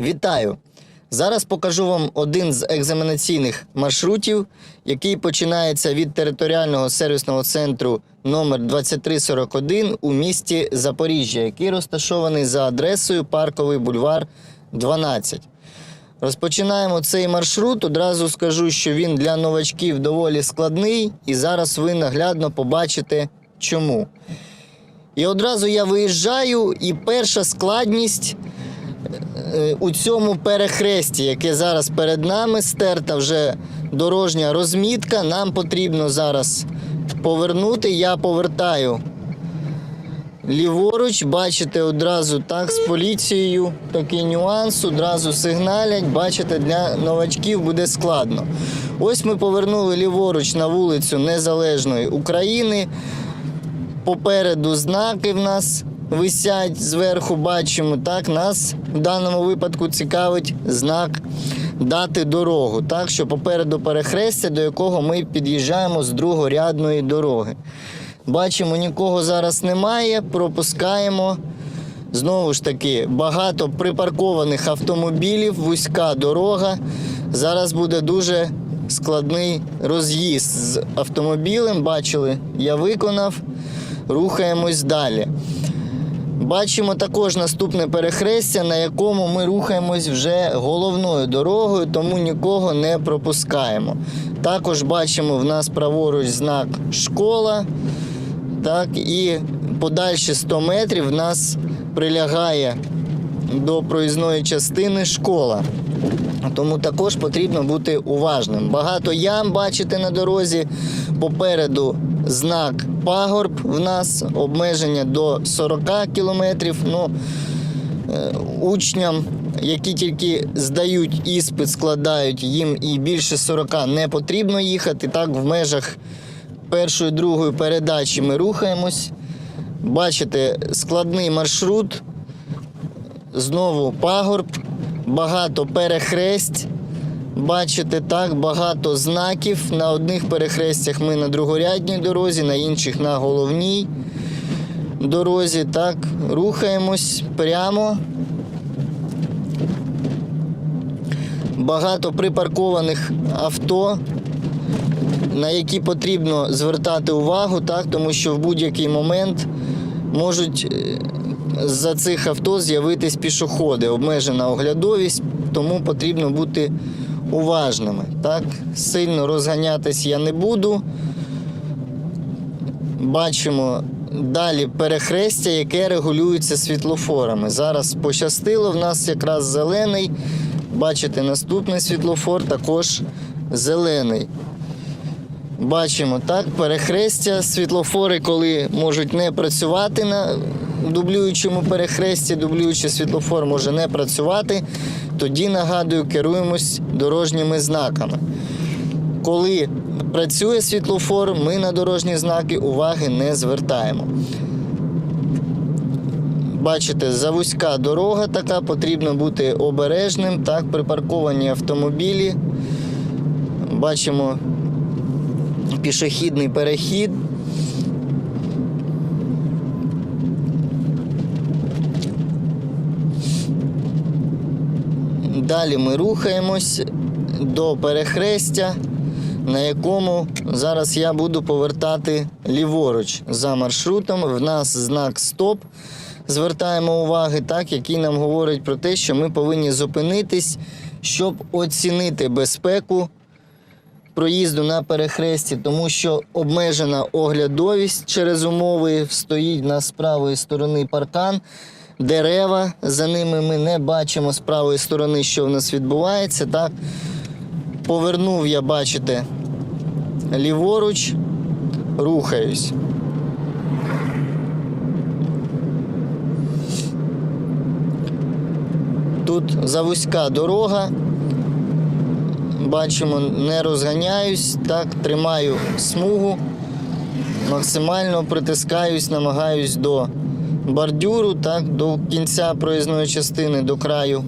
Вітаю! Зараз покажу вам один з екзаменаційних маршрутів, який починається від територіального сервісного центру номер 2341 у місті Запоріжжя, який розташований за адресою Парковий бульвар 12. Розпочинаємо цей маршрут. Одразу скажу, що він для новачків доволі складний, і зараз ви наглядно побачите чому. І одразу я виїжджаю, і перша складність у цьому перехресті, яке зараз перед нами, стерта вже дорожня розмітка. Нам потрібно зараз повернути. Я повертаю ліворуч, бачите, одразу так з поліцією такий нюанс, одразу сигналять. Бачите, для новачків буде складно. Ось ми повернули ліворуч на вулицю Незалежної України. Попереду знаки в нас висять зверху, бачимо. Так, нас в даному випадку цікавить знак дати дорогу. Так, що попереду перехрестя, до якого ми під'їжджаємо з другорядної дороги. Бачимо, нікого зараз немає, пропускаємо. Знову ж таки, багато припаркованих автомобілів, вузька дорога. Зараз буде дуже складний роз'їзд з автомобілем. Бачили, я виконав. Рухаємось далі. Бачимо також наступне перехрестя, на якому ми рухаємось вже головною дорогою, тому нікого не пропускаємо. Також бачимо в нас праворуч знак школа. Так, і подальші 100 метрів в нас прилягає до проїзної частини школа. Тому також потрібно бути уважним. Багато ям бачите на дорозі. Попереду знак пагорб в нас обмеження до 40 кілометрів. Ну, е, учням, які тільки здають іспит, складають, їм і більше 40 не потрібно їхати. Так, в межах першої, другої передачі ми рухаємось. Бачите, складний маршрут. Знову пагорб, багато перехресть. Бачите, так, багато знаків. На одних перехрестях ми на другорядній дорозі, на інших на головній дорозі. Так, рухаємось прямо. Багато припаркованих авто, на які потрібно звертати увагу, так, тому що в будь-який момент можуть е, за цих авто з'явитись пішоходи, обмежена оглядовість, тому потрібно бути уважними. Так? Сильно розганятись я не буду. Бачимо далі перехрестя, яке регулюється світлофорами. Зараз пощастило, в нас якраз зелений. Бачите, наступний світлофор також зелений. Бачимо так, перехрестя, світлофори, коли можуть не працювати на дублюючому перехресті, дублюючий світлофор може не працювати. Тоді нагадую, керуємось дорожніми знаками. Коли працює світлофор, ми на дорожні знаки уваги не звертаємо. Бачите, завузька дорога така, потрібно бути обережним. Так, припарковані автомобілі. Бачимо пішохідний перехід. Далі ми рухаємось до перехрестя, на якому зараз я буду повертати ліворуч за маршрутом. В нас знак Стоп. Звертаємо уваги, так, який нам говорить про те, що ми повинні зупинитись, щоб оцінити безпеку проїзду на перехресті, тому що обмежена оглядовість через умови стоїть на з правої сторони паркан. Дерева за ними ми не бачимо з правої сторони, що в нас відбувається. Так повернув я, бачите, ліворуч, рухаюсь. Тут завузька дорога. Бачимо, не розганяюсь, так, тримаю смугу, максимально притискаюсь, намагаюсь до бордюру, так, до кінця проїзної частини, до краю.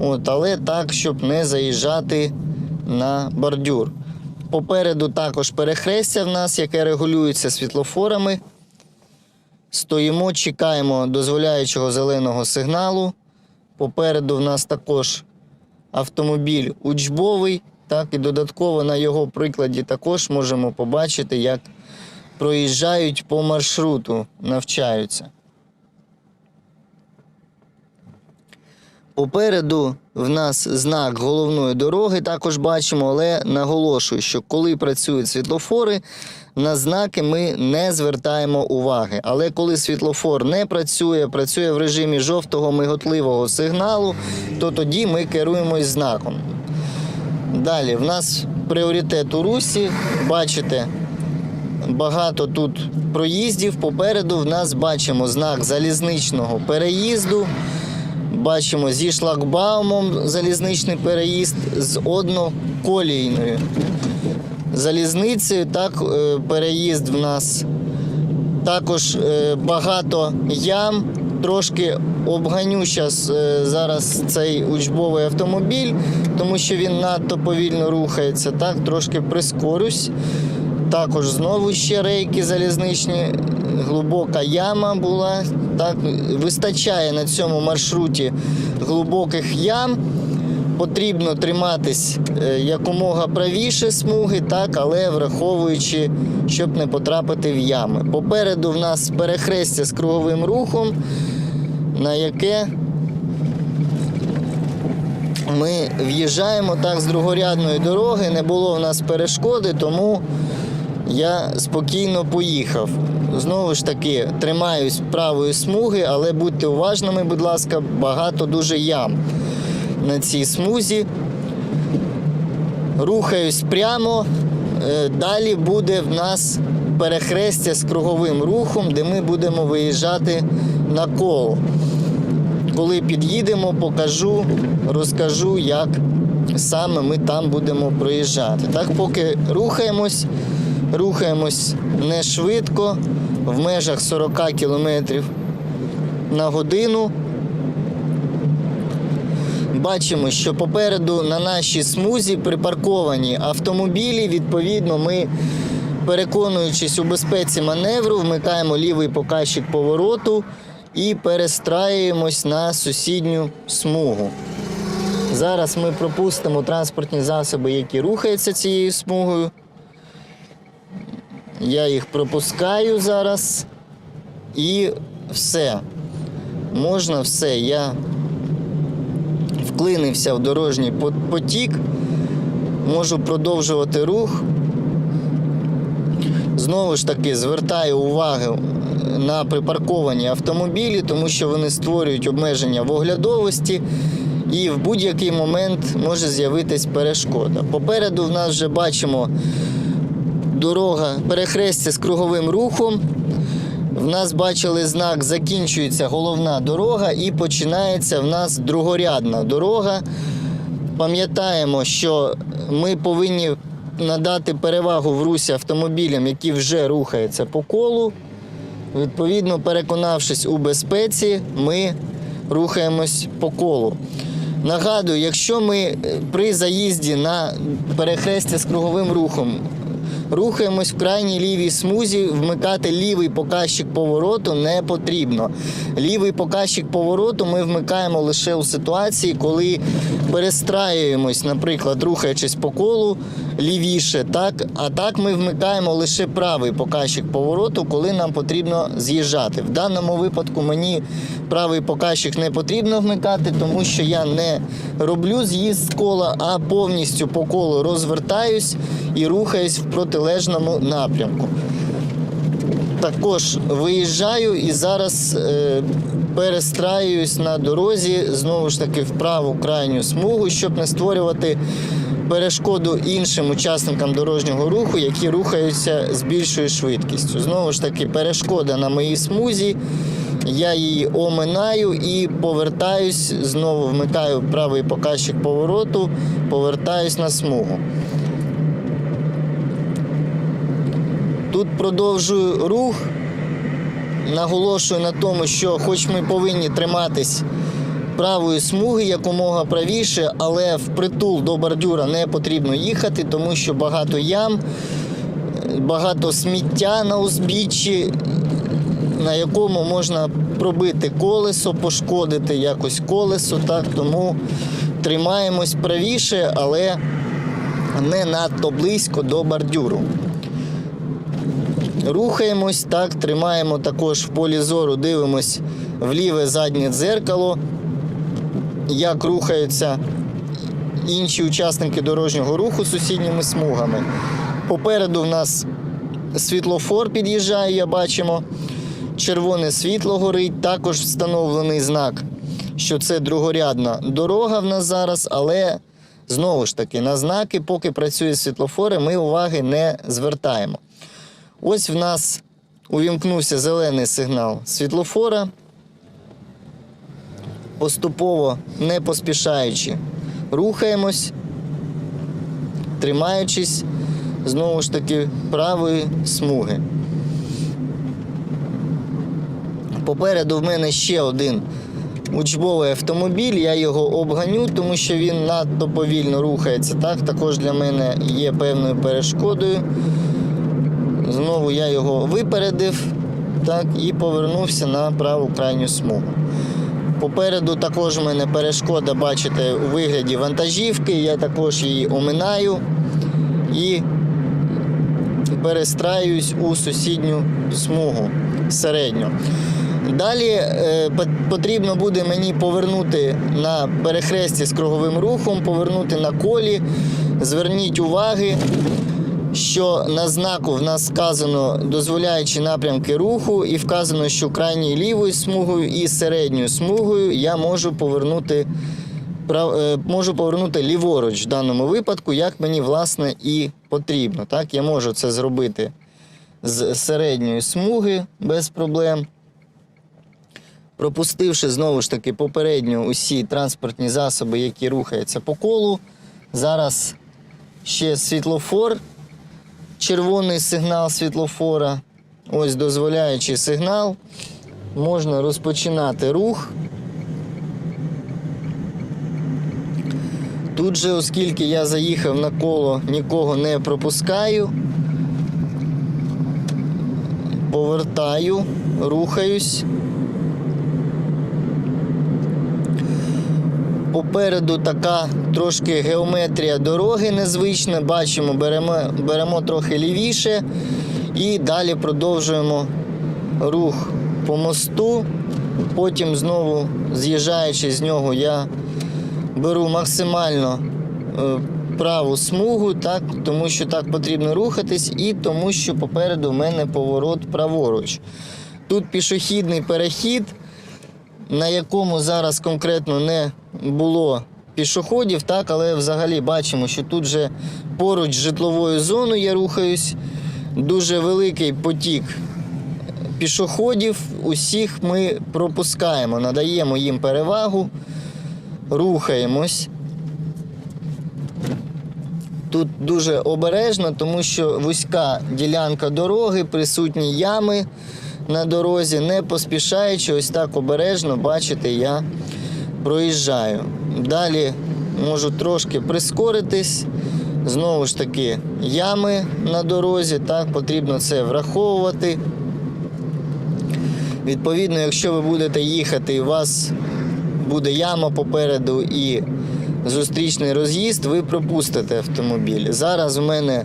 От, але так, щоб не заїжджати на бордюр. Попереду також перехрестя в нас, яке регулюється світлофорами. Стоїмо, чекаємо дозволяючого зеленого сигналу. Попереду в нас також автомобіль учбовий. Так, і додатково на його прикладі також можемо побачити, як проїжджають по маршруту, навчаються. Попереду в нас знак головної дороги, також бачимо, але наголошую, що коли працюють світлофори, на знаки ми не звертаємо уваги. Але коли світлофор не працює, працює в режимі жовтого миготливого сигналу, то тоді ми керуємось знаком. Далі, в нас пріоритет у русі. Бачите, багато тут проїздів. Попереду в нас бачимо знак залізничного переїзду. Бачимо зі шлагбаумом залізничний переїзд з одноколійною залізницею. Так, е, переїзд в нас також е, багато ям. Трошки обганю щас, е, зараз цей учбовий автомобіль, тому що він надто повільно рухається. Так, трошки прискорюсь. Також знову ще рейки залізничні, глибока яма була. Так, вистачає на цьому маршруті глибоких ям. Потрібно триматись е, якомога правіше смуги, так, але враховуючи, щоб не потрапити в ями. Попереду в нас перехрестя з круговим рухом, на яке ми в'їжджаємо так з другорядної дороги. Не було в нас перешкоди, тому я спокійно поїхав. Знову ж таки, тримаюсь правої смуги, але будьте уважними, будь ласка, багато дуже ям на цій смузі. Рухаюсь прямо. Е, Далі буде в нас перехрестя з круговим рухом, де ми будемо виїжджати на коло. Коли під'їдемо, покажу, розкажу, як саме ми там будемо проїжджати. Так, поки рухаємось, рухаємось не швидко, в межах 40 км на годину. Бачимо, що попереду на нашій смузі припарковані автомобілі. Відповідно, ми, переконуючись у безпеці маневру, вмикаємо лівий показчик повороту і перестраюємось на сусідню смугу. Зараз ми пропустимо транспортні засоби, які рухаються цією смугою. Я їх пропускаю зараз. І все. Можна все. Я вклинився в дорожній потік, можу продовжувати рух. Знову ж таки, звертаю увагу на припарковані автомобілі, тому що вони створюють обмеження в оглядовості, і в будь-який момент може з'явитись перешкода. Попереду в нас вже бачимо дорога перехрестя з круговим рухом. В нас бачили знак закінчується головна дорога і починається в нас другорядна дорога. Пам'ятаємо, що ми повинні надати перевагу в русі автомобілям, які вже рухаються по колу. Відповідно, переконавшись у безпеці, ми рухаємось по колу. Нагадую, якщо ми е, при заїзді на перехрестя з круговим рухом рухаємось в крайній лівій смузі, вмикати лівий показчик повороту не потрібно. Лівий показчик повороту ми вмикаємо лише у ситуації, коли перестраюємось, наприклад, рухаючись по колу лівіше, так? а так ми вмикаємо лише правий показчик повороту, коли нам потрібно з'їжджати. В даному випадку мені правий показчик не потрібно вмикати, тому що я не роблю з'їзд з кола, а повністю по колу розвертаюсь і рухаюсь в протилежному напрямку. Також виїжджаю і зараз е, перестраююсь на дорозі знову ж таки в праву крайню смугу, щоб не створювати перешкоду іншим учасникам дорожнього руху, які рухаються з більшою швидкістю. Знову ж таки, перешкода на моїй смузі. Я її оминаю і повертаюсь, знову вмикаю правий показчик повороту, повертаюсь на смугу. Тут продовжую рух. Наголошую на тому, що хоч ми повинні триматись правої смуги якомога правіше, але впритул до бордюра не потрібно їхати, тому що багато ям, багато сміття на узбіччі, на якому можна пробити колесо, пошкодити якось колесо. Так, тому тримаємось правіше, але не надто близько до бордюру. Рухаємось, так, тримаємо також в полі зору, дивимось в ліве заднє дзеркало, як рухаються інші учасники дорожнього руху сусідніми смугами. Попереду в нас світлофор під'їжджає, я бачимо. Червоне світло горить, також встановлений знак, що це другорядна дорога в нас зараз, але знову ж таки на знаки, поки працює світлофори, ми уваги не звертаємо. Ось в нас увімкнувся зелений сигнал світлофора. Поступово, не поспішаючи, рухаємось, тримаючись знову ж таки правої смуги. Попереду в мене ще один учбовий автомобіль. Я його обганю, тому що він надто повільно рухається. Так, також для мене є певною перешкодою. Знову я його випередив так, і повернувся на праву крайню смугу. Попереду також в мене перешкода, бачите, у вигляді вантажівки. Я також її оминаю і перестраюсь у сусідню смугу середню. Далі е, потрібно буде мені повернути на перехресті з круговим рухом, повернути на колі. Зверніть уваги, що на знаку в нас сказано дозволяючи напрямки руху, і вказано, що крайньою лівою смугою і середньою смугою я можу повернути е, можу повернути ліворуч в даному випадку, як мені власне і потрібно. Так, я можу це зробити з середньої смуги без проблем. Пропустивши знову ж таки попередньо усі транспортні засоби, які рухаються по колу. Зараз ще світлофор, червоний сигнал світлофора. Ось дозволяючий сигнал. Можна розпочинати рух. Тут же, оскільки я заїхав на коло, нікого не пропускаю. Повертаю, рухаюсь. Попереду така трошки геометрія дороги незвична. Бачимо, беремо, беремо трохи лівіше і далі продовжуємо рух по мосту. Потім знову з'їжджаючи з нього, я беру максимально е, праву смугу, так, тому що так потрібно рухатись, і тому що попереду в мене поворот праворуч. Тут пішохідний перехід, на якому зараз конкретно не було пішоходів, так, але взагалі бачимо, що тут же поруч з житловою зоною я рухаюсь. Дуже великий потік пішоходів. Усіх ми пропускаємо, надаємо їм перевагу, рухаємось. Тут дуже обережно, тому що вузька ділянка дороги, присутні ями на дорозі, не поспішаючи, ось так обережно, бачите, я проїжджаю. Далі можу трошки прискоритись. Знову ж таки, ями на дорозі, так, потрібно це враховувати. Відповідно, якщо ви будете їхати і у вас буде яма попереду і зустрічний роз'їзд, ви пропустите автомобіль. Зараз у мене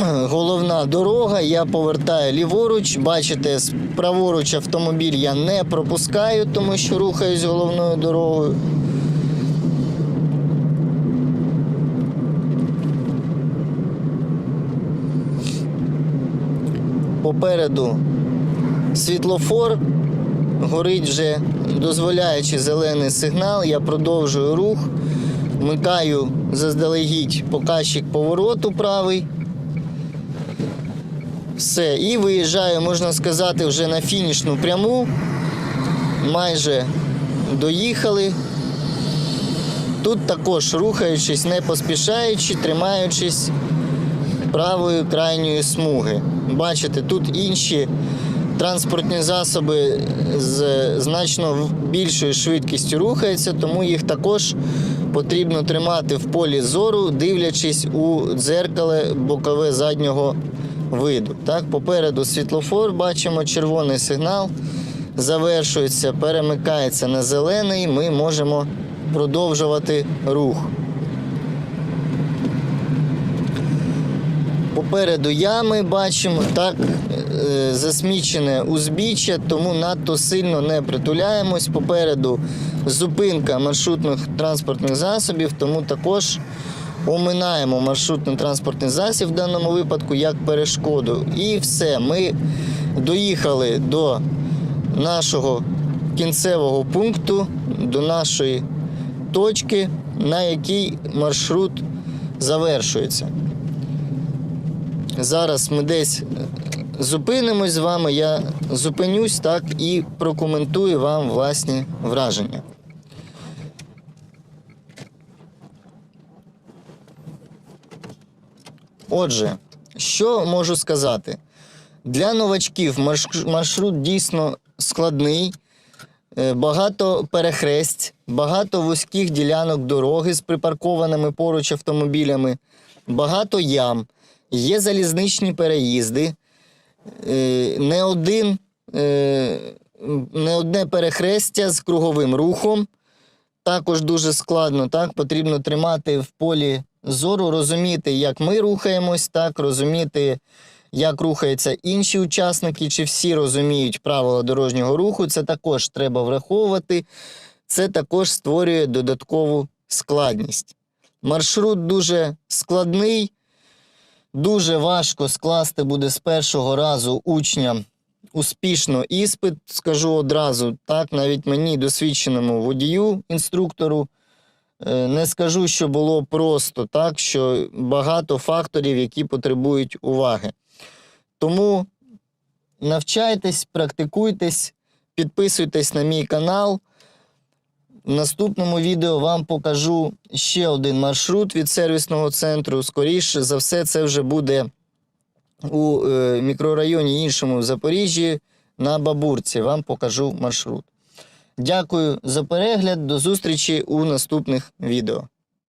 головна дорога, я повертаю ліворуч. Бачите, праворуч автомобіль я не пропускаю, тому що рухаюсь головною дорогою. Попереду світлофор, горить вже дозволяючи зелений сигнал. Я продовжую рух, вмикаю заздалегідь показчик повороту правий. Все, і виїжджаю, можна сказати, вже на фінішну пряму. Майже доїхали. Тут також рухаючись, не поспішаючи, тримаючись правої крайньої смуги. Бачите, тут інші транспортні засоби з значно більшою швидкістю рухаються, тому їх також потрібно тримати в полі зору, дивлячись у дзеркале бокове заднього виду. Так, попереду світлофор, бачимо червоний сигнал, завершується, перемикається на зелений, ми можемо продовжувати рух. Попереду ями бачимо так е, засмічене узбіччя, тому надто сильно не притуляємось. Попереду зупинка маршрутних транспортних засобів, тому також оминаємо маршрутний транспортний засіб в даному випадку як перешкоду. І все, ми доїхали до нашого кінцевого пункту, до нашої точки, на якій маршрут завершується. Зараз ми десь зупинимось з вами. Я зупинюсь так і прокоментую вам власні враження. Отже, що можу сказати? Для новачків маршрут дійсно складний, Е, багато перехресть, багато вузьких ділянок дороги з припаркованими поруч автомобілями, багато ям, є залізничні переїзди, е, не один. е, Не одне перехрестя з круговим рухом. Також дуже складно. Так? Потрібно тримати в полі зору, розуміти, як ми рухаємось, так, розуміти, як рухаються інші учасники, чи всі розуміють правила дорожнього руху. Це також треба враховувати. Це також створює додаткову складність. Маршрут дуже складний, дуже важко скласти буде з першого разу учням успішно іспит, скажу одразу, так, навіть мені, досвідченому водію, інструктору, не скажу, що було просто, так, що багато факторів, які потребують уваги. Тому навчайтесь, практикуйтесь, підписуйтесь на мій канал. В наступному відео вам покажу ще один маршрут від сервісного центру. Скоріше за все, це вже буде у е, мікрорайоні іншому в Запоріжжі на Бабурці. Вам покажу маршрут. Дякую за перегляд. До зустрічі у наступних відео.